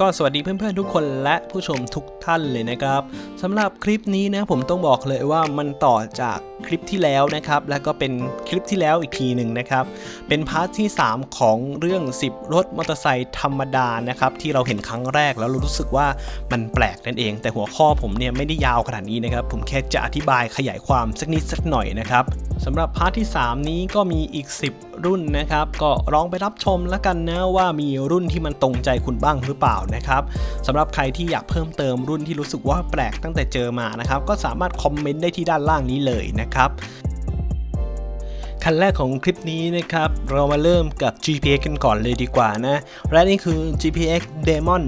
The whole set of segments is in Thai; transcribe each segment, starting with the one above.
ก็สวัสดีเพื่อนๆทุกคนและผู้ชมทุกท่านเลยนะครับสำหรับคลิปนี้นะผมต้องบอกเลยว่ามันต่อจากคลิปที่แล้วนะครับ แล้วก็เป็นคลิปที่แล้วอีกทีหนึ่งนะครับ เป็นพาร์ทที่ 3 ของเรื่อง 10 รถมอเตอร์ไซค์ธรรมดานะครับ ที่เราเห็นครั้งแรกแล้วรารู้สึกว่ามันแปลกนั่นเอง แต่หัวข้อผมเนี่ยไม่ได้ยาวขนาดนี้นะครับ ผมแค่จะอธิบายขยายความสักนิดสักหน่อยนะครับสำหรับพาร์ทที่ 3 นี้ก็มีอีก 10 รุ่นนะครับ ก็ลองไปรับชมแล้วกันนะว่ามีรุ่นที่มันตรงใจคุณบ้างหรือเปล่านะครับสำหรับใครที่อยากเพิ่มเติมรุ่นที่รู้สึกว่าแปลกตั้งแต่เจอมานะครับ ก็สามารถคอมเมนต์ได้ที่ด้านล่างนี้เลยนะครับ คันแรกของคลิปนี้นะครับ เรามาเริ่มกับ GPX กันก่อนเลยดีกว่านะ และนี่คือ GPX Demon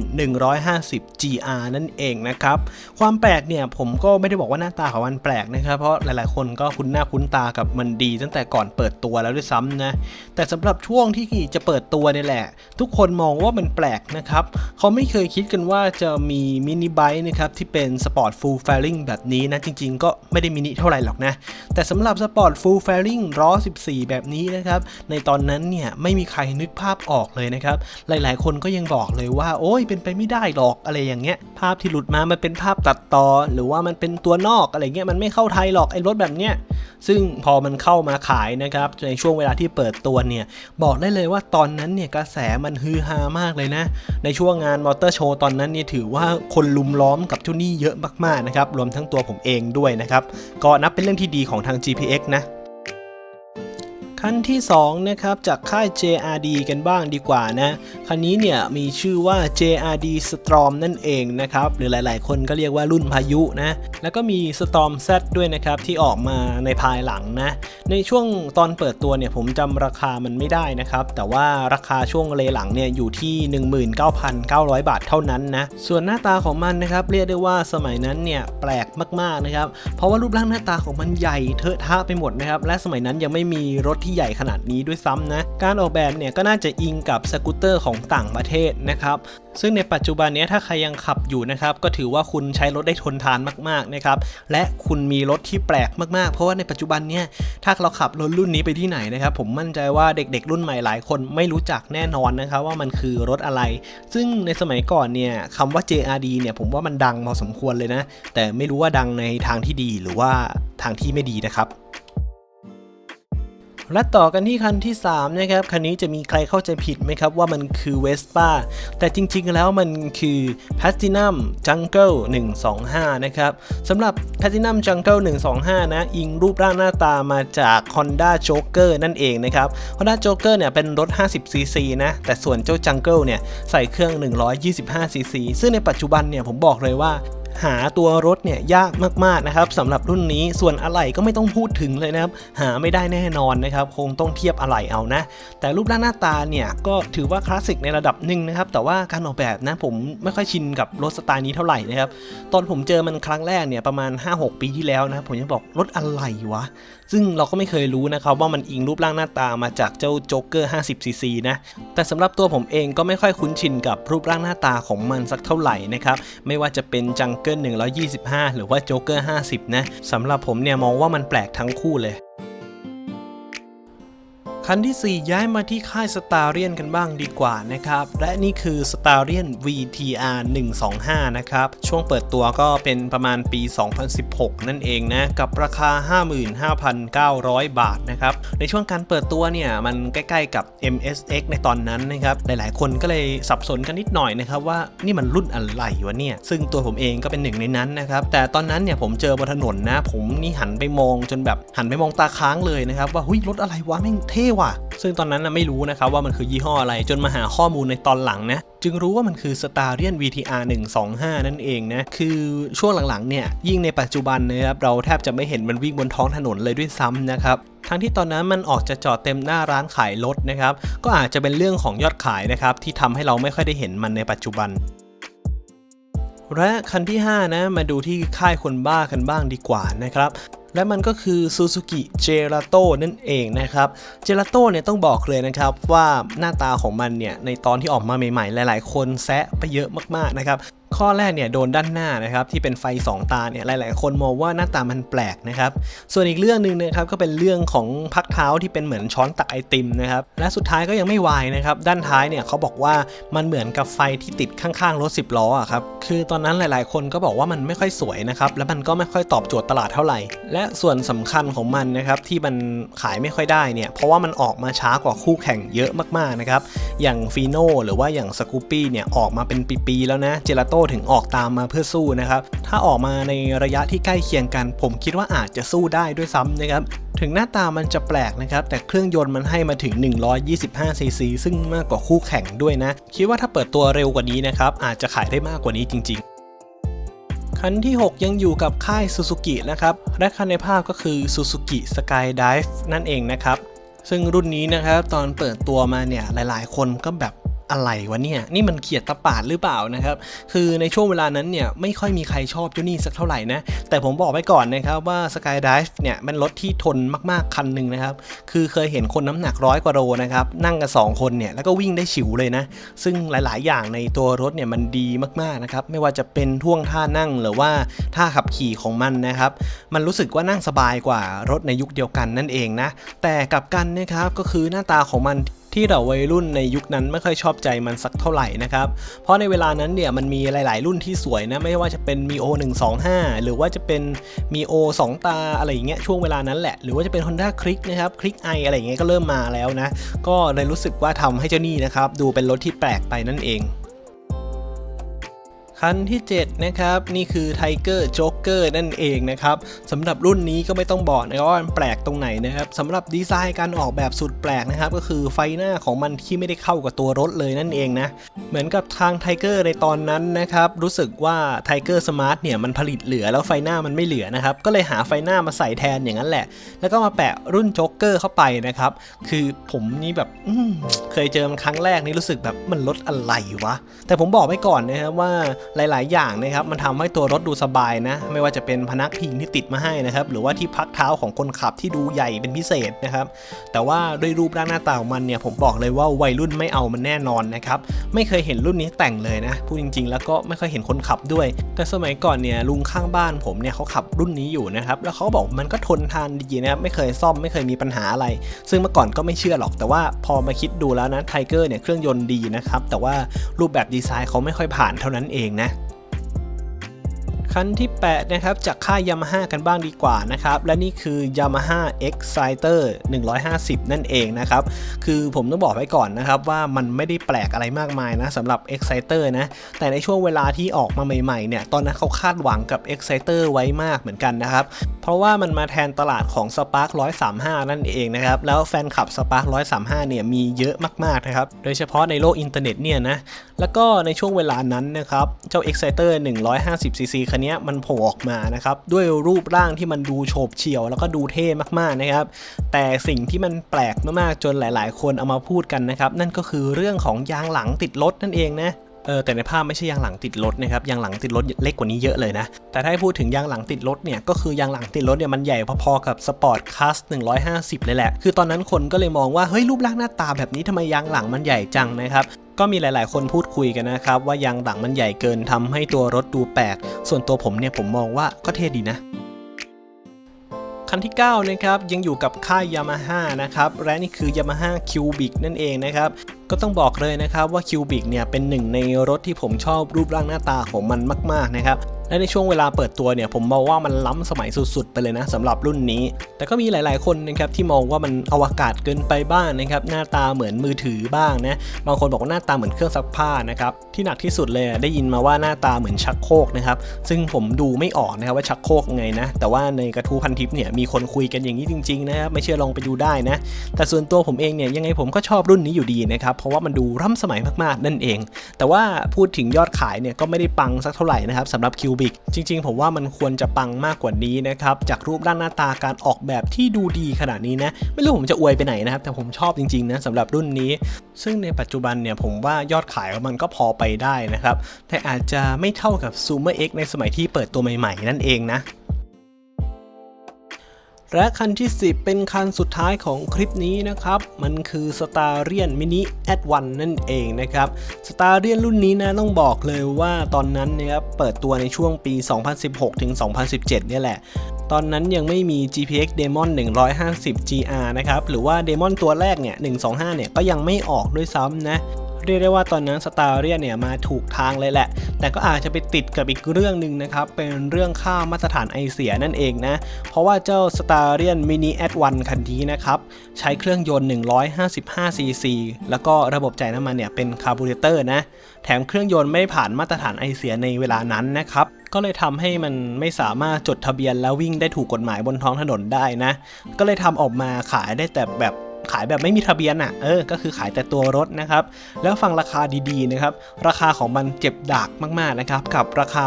150 GR นั่นเองนะครับ ความแปลกเนี่ยผมก็ไม่ได้บอกว่าหน้าตาของมันแปลกนะครับ เพราะหลายๆคนก็คุ้นหน้าคุ้นตากับมันดี ตั้งแต่ก่อนเปิดตัวแล้วด้วยซ้ำนะ แต่สำหรับช่วงที่จะเปิดตัวเนี่ยแหละ ทุกคนมองว่ามันแปลกนะครับ เขาไม่เคยคิดกันว่าจะมีมินิไบค์นะครับที่เป็นสปอร์ตฟูล f ฟ i ริงแบบนี้นะจริง ๆ ก็ไม่ได้มินิเท่าไหร่หรอกนะแต่สำหรับสปอร์ตฟูล f ฟ i ริงล้อ14แบบนี้นะครับ ในตอนนั้นเนี่ยไม่มีใครนึกภาพออกเลยนะครับ หลายๆ คนก็ยังบอกเลยว่า โอ้ยเป็นไปไม่ได้หรอกอะไรอย่างเงี้ย ภาพที่หลุดมามันเป็นภาพตัดต่อ หรือว่ามันเป็นตัวนอกอะไรเงี้ยมันไม่เข้าไทยหรอกไอ้รถแบบเนี้ยซึ่งพอมันเข้ามาขายนะครับในช่วงเวลาที่เปิดตัวเนี่ยบอกได้เลยว่าตอนนั้นเนี่ยกระแสมันฮือฮามากเลยนะ ในช่วงงานมอเตอร์โชว์ตอนนั้นเนี่ยถือว่าคนลุมล้อมกับเจ้านี่เยอะมากๆนะครับรวมทั้งตัวผมเองด้วยนะครับก็นับเป็นเรื่องที่ดีของทาง GPX นะ คันที่2นะครับจากค่าย JRD กันบ้างดีกว่านะ คันนี้เนี่ยมีชื่อว่า JRD Storm นั่นเองนะครับ หรือหลาย ๆ คนก็เรียกว่ารุ่นพายุนะ แล้วก็มี Storm Z ด้วยนะครับ ที่ออกมาในภายหลังนะ ในช่วงตอนเปิดตัวเนี่ยผมจำราคามันไม่ได้นะครับ แต่ว่าราคาช่วงเลหลังเนี่ยอยู่ที่ 19,900 บาทเท่านั้นนะ ส่วนหน้าตาของมันนะครับเรียกได้ว่าสมัยนั้นเนี่ยแปลกมาก ๆ นะครับ เพราะว่ารูปร่างหน้าตาของมันใหญ่เทอะทะไปหมดนะครับ และสมัยนั้นยังไม่มีรถที่ใหญ่ขนาดนี้ด้วยซ้ำนะ การออกแบบเนี่ยก็น่าจะอิงกับสกูตเตอร์ของต่างประเทศนะครับ ซึ่งในปัจจุบันนี้ถ้าใครยังขับอยู่นะครับ ก็ถือว่าคุณใช้รถได้ทนทานมากๆนะครับ และคุณมีรถที่แปลกมากๆ เพราะว่าในปัจจุบันเนี้ยถ้าเราขับรถรุ่นนี้ไปที่ไหนนะครับ ผมมั่นใจว่าเด็กๆ รุ่นใหม่หลายคนไม่รู้จักแน่นอนนะครับว่ามันคือรถอะไร ซึ่งในสมัยก่อนเนี่ยคำว่า JRD เนี่ยผมว่ามันดังพอสมควรเลยนะ แต่ไม่รู้ว่าดังในทางที่ดีหรือว่าทางที่ไม่ดีนะครับ และต่อกันที่คันที่ 3 นะครับ คันนี้จะมีใครเข้าใจผิดไหมครับ ว่ามันคือ Vespa แต่จริงๆแล้วมันคือ Platinum Jungle 125 นะครับสำหรับ Platinum Jungle 125 นะ อิงรูปร่างหน้าตามาจาก Honda Joker นั่นเองนะครับ Honda Joker เนี่ยเป็นรถ 50cc นะ แต่ส่วนเจ้า Jungle เนี่ยใส่เครื่อง 125cc ซึ่งในปัจจุบันเนี่ยผมบอกเลยว่า หาตัวรถเนี่ยยากมากๆนะครับสำหรับรุ่นนี้ส่วนอะไหล่ก็ไม่ต้องพูดถึงเลยนะครับหาไม่ได้แน่นอนนะครับคงต้องเทียบอะไหล่เอานะ แต่รูปร่างหน้าตาเนี่ยก็ถือว่าคลาสสิกในระดับหนึ่งนะครับแต่ว่าการออกแบบนะผมไม่ค่อยชินกับรถสไตล์นี้เท่าไหร่นะครับตอนผมเจอมันครั้งแรกเนี่ยประมาณ 5-6 ปีที่แล้วนะครับผมยังบอกรถอะไรวะ ซึ่งเราก็ไม่เคยรู้นะครับว่ามันอิงรูปร่างหน้าตามาจากเจ้าโจ๊กเกอร์ 50cc นะแต่สำหรับตัวผมเองก็ไม่ค่อยคุ้นชินกับรูปร่างหน้าตาของมันสักเท่าไหร่นะครับไม่ว่าจะเป็นจังเกิล125 หรือว่าโจ๊กเกอร์50 นะสำหรับผมเนี่ยมองว่ามันแปลกทั้งคู่เลย คันที่ 4 ย้ายมาที่ค่าย s t a r i a n กันบ้างดีกว่านะครับ และนี่คือ s t a r i a n VTR 125 นะครับ ช่วงเปิดตัวก็เป็นประมาณปี 2016 นั่นเองนะ กับราคา 55,900 บาทนะครับ ในช่วงการเปิดตัวเนี่ย มันใกล้ๆกับ MSX ในตอนนั้นนะครับ หลายๆ คนก็เลยสับสนกันนิดหน่อยนะครับว่านี่มันรุ่นอะไรวะเนี่ย ซึ่งตัวผมเองก็เป็นหนึ่งในนั้นนะครับ แต่ตอนนั้นเนี่ยผมเจอบนถนนนะ ผมนี่หันไปมองจนแบบหันไปมองตาค้างเลยนะครับว่าหุ้ยรถอะไรวะแม่งเท่ว่ะ ซึ่งตอนนั้นนะไม่รู้นะครับว่ามันคือยี่ห้ออะไรจนมาหาข้อมูลในตอนหลังนะ จึงรู้ว่ามันคือ s t a r i a n VTR 125 นั่นเองนะ คือช่วงหลังๆเนี่ยยิ่งในปัจจุบันนะครับเราแทบจะไม่เห็นมันวิ่งบนท้องถนนเลยด้วยซ้ำนะครับทั้งที่ตอนนั้นมันออกจะจอดเต็มหน้าร้านขายรถนะครับ ก็อาจจะเป็นเรื่องของยอดขายนะครับที่ทำให้เราไม่ค่อยได้เห็นมันในปัจจุบัน และคันที่ 5 นะมาดูที่ค่ายคนบ้ากันบ้างดีกว่านะครับ และมันก็คือ Suzuki Gelato นั่นเองนะครับ Gelato เนี่ยต้องบอกเลยนะครับว่าหน้าตาของมันเนี่ยในตอนที่ออกมาใหม่ๆ หลายๆ คนแซะไปเยอะมากๆนะครับ ข้อแรกเนี่ยโดนด้านหน้านะครับที่เป็นไฟ 2 ตาเนี่ยหลาย ๆ คนมองว่าหน้าตามันแปลกนะครับส่วนอีกเรื่องหนึ่งนะครับก็เป็นเรื่องของพักเท้าที่เป็นเหมือนช้อนตักไอติมนะครับและสุดท้ายก็ยังไม่วายนะครับด้านท้ายเนี่ยเขาบอกว่ามันเหมือนกับไฟที่ติดข้าง ๆ รถ 10 ล้ออะครับคือตอนนั้นหลาย ๆ คนก็บอกว่ามันไม่ค่อยสวยนะครับและมันก็ไม่ค่อยตอบโจทย์ตลาดเท่าไหร่ และส่วนสำคัญของมันนะครับที่มันขายไม่ค่อยได้เนี่ยเพราะว่ามันออกมาช้ากว่าคู่แข่งเยอะมาก ๆ นะครับอย่างฟีโนหรือว่าอย่างสกูปี้เนี่ยออกมาเป็นปี ๆ แล้วนะเจลาโต้ถึงออกตามมาเพื่อสู้นะครับ ถ้าออกมาในระยะที่ใกล้เคียงกัน ผมคิดว่าอาจจะสู้ได้ด้วยซ้ำนะครับถึงหน้าตามันจะแปลกนะครับ แต่เครื่องยนต์มันให้มาถึง 125 ซีซี ซึ่งมากกว่าคู่แข่งด้วยนะ คิดว่าถ้าเปิดตัวเร็วกว่านี้นะครับ อาจจะขายได้มากกว่านี้จริง ๆ คันที่ 6 ยังอยู่กับค่าย Suzuki นะครับ และคันในภาพก็คือ Suzuki Skydive นั่นเองนะครับ ซึ่งรุ่นนี้นะครับ ตอนเปิดตัวมาเนี่ย หลายๆ คนก็แบบ อะไรวะเนี่ย นี่มันเขียดตะปาดหรือเปล่านะครับ คือในช่วงเวลานั้นเนี่ยไม่ค่อยมีใครชอบเจ้านี่สักเท่าไหร่นะ แต่ผมบอกไว้ก่อนนะครับว่า Skydive เนี่ยเป็นรถที่ทนมากๆคันหนึ่งนะครับ คือเคยเห็นคนน้ำหนักร้อยกว่าโลนะครับ นั่งกัน 2 คนเนี่ยแล้วก็วิ่งได้ฉิวเลยนะ ซึ่งหลายๆ อย่างในตัวรถเนี่ยมันดีมากๆนะครับ ไม่ว่าจะเป็นท่วงท่านั่งหรือว่าท่าขับขี่ของมันนะครับ มันรู้สึกว่านั่งสบายกว่ารถในยุคเดียวกันนั่นเองนะ แต่กลับกันนะครับก็คือหน้าตาของมัน ที่เราวัยรุ่นในยุคนั้นไม่ค่อยชอบใจมันสักเท่าไหร่นะครับ เพราะในเวลานั้นเนี่ยมันมีหลาย ๆ รุ่นที่สวยนะไม่ว่าจะเป็น Mio 125 หรือว่าจะเป็น Mio 2ตาอะไรอย่างเงี้ยช่วงเวลานั้นแหละ หรือว่าจะเป็น Honda Click นะครับ Click i อะไรอย่างเงี้ยก็เริ่มมาแล้วนะ ก็เลยรู้สึกว่าทำให้เจ้านี่นะครับดูเป็นรถที่แปลกไปนั่นเองคันที่ 7 นะครับ นี่คือ Tiger Joker นั่นเองนะครับสำหรับรุ่นนี้ก็ไม่ต้องบอกนะครับว่ามันแปลกตรงไหนนะครับสำหรับดีไซน์การออกแบบสุดแปลกนะครับ ก็คือไฟหน้าของมันที่ไม่ได้เข้ากับตัวรถเลยนั่นเองนะ เหมือนกับทาง Tiger ในตอนนั้นนะครับ รู้สึกว่า Tiger Smart เนี่ยมันผลิตเหลือแล้วไฟหน้ามันไม่เหลือนะครับ ก็เลยหาไฟหน้ามาใส่แทนอย่างนั้นแหละ แล้วก็มาแปะรุ่นโจ๊กเกอร์เข้าไปนะครับ คือผมนี่แบบเคยเจอมันครั้งแรกนี่รู้สึกแบบมันรถอะไรวะ แต่ผมบอกไว้ก่อนนะครับว่าหลาย ๆ อย่างนะครับมันทำให้ตัวรถดูสบายนะไม่ว่าจะเป็นพนักพิงที่ติดมาให้นะครับ หรือว่าที่พักเท้าของคนขับที่ดูใหญ่เป็นพิเศษนะครับ แต่ว่าด้วยรูปร่างหน้าตาของมันเนี่ยผมบอกเลยว่าวัยรุ่นไม่เอามันแน่นอนนะครับ ไม่เคยเห็นรุ่นนี้แต่งเลยนะพูดจริง ๆ แล้วก็ไม่เคยเห็นคนขับด้วย แต่สมัยก่อนเนี่ยลุงข้างบ้านผมเนี่ยเขาขับรุ่นนี้อยู่นะครับ แล้วเขาบอกมันก็ทนทานดีนะครับไม่เคยซ่อมไม่เคยมีปัญหาอะไร ซึ่งเมื่อก่อนก็ไม่เชื่อหรอก แต่ว่าพอมาคิดดูแล้วนะไทเกอร์เนี่ยเครื่องยนต์ดีนะครับแต่ว่ารูปแบบดีไซน์เขาไม่ค่อยผ่านเท่านั้นเองนะ คันที่ 8 นะครับ จากค่าย Yamaha กันบ้างดีกว่านะครับ และนี่คือ Yamaha Exciter 150 นั่นเองนะครับ คือผมต้องบอกไว้ก่อนนะครับ ว่ามันไม่ได้แปลกอะไรมากมายนะสำหรับ Exciter นะ แต่ในช่วงเวลาที่ออกมาใหม่ๆเนี่ย ตอนนั้นเขาคาดหวังกับ Exciter ไว้มากเหมือนกันนะครับ เพราะว่ามันมาแทนตลาดของ Spark 135 นั่นเองนะครับ แล้วแฟนคลับ Spark 135 เนี่ยมีเยอะมากๆนะครับ โดยเฉพาะในโลกอินเทอร์เน็ตเนี่ยนะ แล้วก็ในช่วงเวลานั้นนะครับ เจ้า Exciter 150cc คันนี้มันโผล่ออกมานะครับด้วยรูปร่างที่มันดูโฉบเฉี่ยว แล้วก็ดูเท่มากๆนะครับ แต่สิ่งที่มันแปลกมากๆจนหลาย ๆ คนเอามาพูดกันนะครับ นั่นก็คือเรื่องของยางหลังติดรถนั่นเองนะ เออแต่ในภาพไม่ใช่ยางหลังติดรถนะครับยางหลังติดรถเล็กกว่านี้เยอะเลยนะ แต่ถ้าให้พูดถึงยางหลังติดรถเนี่ยก็คือยางหลังติดรถเนี่ยมันใหญ่พอๆกับสปอร์ตคัส150 เลยแหละ คือตอนนั้นคนก็เลยมองว่าเฮ้ยรูปร่างหน้าตาแบบนี้ทำไมยางหลังมันใหญ่จังนะครับก็มีหลาย ๆ คนพูดคุยกันนะครับว่ายางหลังมันใหญ่เกินทำให้ตัวรถดูแปลก ส่วนตัวผมเนี่ยผมมองว่าก็เท่ดีนะคันที่9นะครับยังอยู่กับค่าย Yamaha นะครับและนี่คือ Yamaha Cubic นั่นเองนะครับก็ต้องบอกเลยนะครับว่า Cubic เนี่ยเป็นหนึ่งในรถที่ผมชอบรูปร่างหน้าตาของมันมาก ๆ นะครับและในช่วงเวลาเปิดตัวเนี่ยผมมองว่ามันล้ำสมัยสุดๆ ไปเลยนะสำหรับรุ่นนี้ แต่ก็มีหลายๆคนนะครับที่มองว่ามันอวกาศเกินไปบ้างนะครับหน้าตาเหมือนมือถือบ้างนะบางคนบอกว่าหน้าตาเหมือนเครื่องซักผ้านะครับที่หนักที่สุดเลยได้ยินมาว่าหน้าตาเหมือนชักโครกนะครับซึ่งผมดูไม่ออกนะครับว่าชักโครกไงนะแต่ว่าในกระทู้พันทิปเนี่ยมีคนคุยกันอย่างนี้จริงๆนะครับไม่เชื่อลองไปดูได้นะแต่ส่วนตัวผมเองเนี่ยยังไงผมก็ชอบรุ่นนี้อยู่ดีนะครับเพราะว่ามันดูร่ำสมัยมากๆ นั่นเอง แต่ว่าพูดถึงยอดขายเนี่ยก็ไม่ได้ปังสักเท่าไหร่นะครับสำหรับคิวบิกจริง ๆ ผมว่ามันควรจะปังมากกว่านี้นะครับ จากรูปร่างหน้าตาการออกแบบที่ดูดีขนาดนี้นะ ไม่รู้ผมจะอวยไปไหนนะครับ แต่ผมชอบจริงๆนะสำหรับรุ่นนี้ ซึ่งในปัจจุบันเนี่ยผมว่ายอดขายของมันก็พอไปได้นะครับแต่อาจจะไม่เท่ากับ Zoomer X ในสมัยที่เปิดตัวใหม่ ๆ นั่นเองนะ และคันที่ 10 เป็นคันสุดท้ายของคลิปนี้นะครับ มันคือ s t a r i a n Mini a d 1นั่นเองนะครับ s t a r i a n รุ่นนี้นะต้องบอกเลยว่าตอนนั้นเนะครับเปิดตัวในช่วงปี 2016 ถึง 2017 เนี่ยแหละ ตอนนั้นยังไม่มี GPX Demon 150 GR นะครับ หรือว่า Demon ตัวแรกเนี่ย 125 เนี่ยก็ยังไม่ออกด้วยซ้ำนะ เรียกได้ว่าตอนนั้นสตาร์เรียเนี่ยมาถูกทางเลยแหละ แต่ก็อาจจะไปติดกับอีกเรื่องหนึ่งนะครับ เป็นเรื่องค่ามาตรฐานไอเสียนั่นเองนะ เพราะว่าเจ้า s t a r i a n Mini Ad 1คันนี้นะครับ ใช้เครื่องยนต์ 155 cc แล้วก็ระบบจ่ายน้ำมันเนี่ยเป็นคาร์บูเรเตอร์นะ แถมเครื่องยนต์ไม่ผ่านมาตรฐานไอเสียในเวลานั้นนะครับก็เลยทำให้มันไม่สามารถจดทะเบียนแล้ววิ่งได้ถูกกฎหมายบนท้องถนนได้นะ ก็เลยทำออกมาขายได้แต่แบบ ขายแบบไม่มีทะเบียนอะเออก็คือขายแต่ตัวรถนะครับแล้วฟังราคาดีๆนะครับราคาของมันเจ็บดากมากๆนะครับกับราคา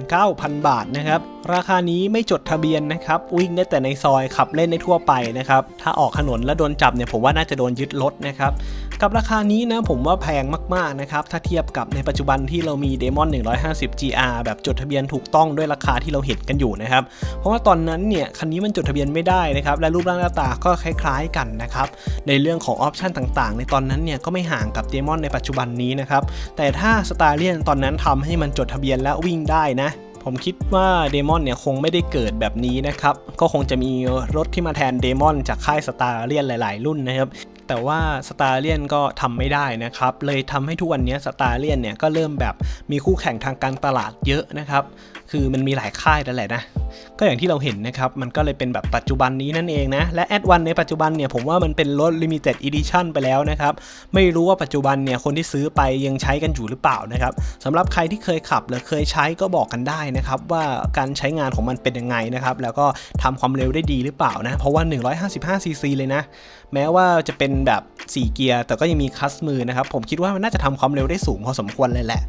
69,000 บาทนะครับ ราคานี้ไม่จดทะเบียนนะครับ วิ่งได้แต่ในซอยขับเล่นได้ทั่วไปนะครับ ถ้าออกถนนแล้วโดนจับเนี่ยผมว่าน่าจะโดนยึดรถนะครับ กับราคานี้นะผมว่าแพงมากๆนะครับ ถ้าเทียบกับในปัจจุบันที่เรามี Demon 150 GR แบบจดทะเบียนถูกต้องด้วยราคาที่เราเห็นกันอยู่นะครับ เพราะว่าตอนนั้นเนี่ยคันนี้มันจดทะเบียนไม่ได้นะครับ และรูปร่างหน้าตาก็คล้าย ๆกันนะครับ ในเรื่องของออปชันต่างๆ ในตอนนั้นเนี่ยก็ไม่ห่างกับ Demon ในปัจจุบันนี้นะครับ แต่ถ้า s t a r i a n ตอนนั้นทำให้มันจดทะเบียนและวิ่งได้นะ ผมคิดว่าเดมอนเนี่ยคงไม่ได้เกิดแบบนี้นะครับ ก็คงจะมีรถที่มาแทนเดมอนจากค่ายสตาร์เลียนหลาย ๆ รุ่นนะครับ แต่ว่าสตาร์เลียนก็ทำไม่ได้นะครับ เลยทำให้ทุกวันนี้สตาร์เลียนเนี่ยก็เริ่มแบบมีคู่แข่งทางการตลาดเยอะนะครับ คือมันมีหลายค่ายแล้วแหละนะ ก็อย่างที่เราเห็นนะครับ มันก็เลยเป็นแบบปัจจุบันนี้นั่นเองนะ และแอดวันในปัจจุบันเนี่ยผมว่ามันเป็นรถ Limited Edition ไปแล้วนะครับ ไม่รู้ว่าปัจจุบันเนี่ยคนที่ซื้อไปยังใช้กันอยู่หรือเปล่านะครับสำหรับใครที่เคยขับหรือเคยใช้ก็บอกกันได้นะครับ ว่าการใช้งานของมันเป็นยังไงนะครับ แล้วก็ทำความเร็วได้ดีหรือเปล่านะ เพราะว่า 155 cc เลยนะ แม้ว่าจะเป็นแบบ 4 เกียร์ แต่ก็ยังมีคัสมือนะครับ ผมคิดว่ามันน่าจะทำความเร็วได้สูงพอสมควรเลยแหละ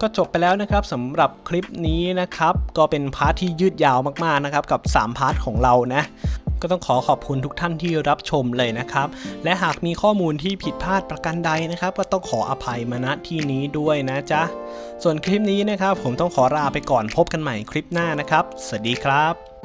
ก็จบไปแล้วนะครับสำหรับคลิปนี้นะครับ ก็เป็นพาร์ทที่ยืดยาวมากๆนะครับกับ 3 พาร์ทของเรานะก็ต้องขอขอบคุณทุกท่านที่รับชมเลยนะครับ และหากมีข้อมูลที่ผิดพลาดประการใดนะครับ ก็ต้องขออภัยมาณที่นี้ด้วยนะจ๊ะ ส่วนคลิปนี้นะครับ ผมต้องขอลาไปก่อนพบกันใหม่คลิปหน้านะครับ สวัสดีครับ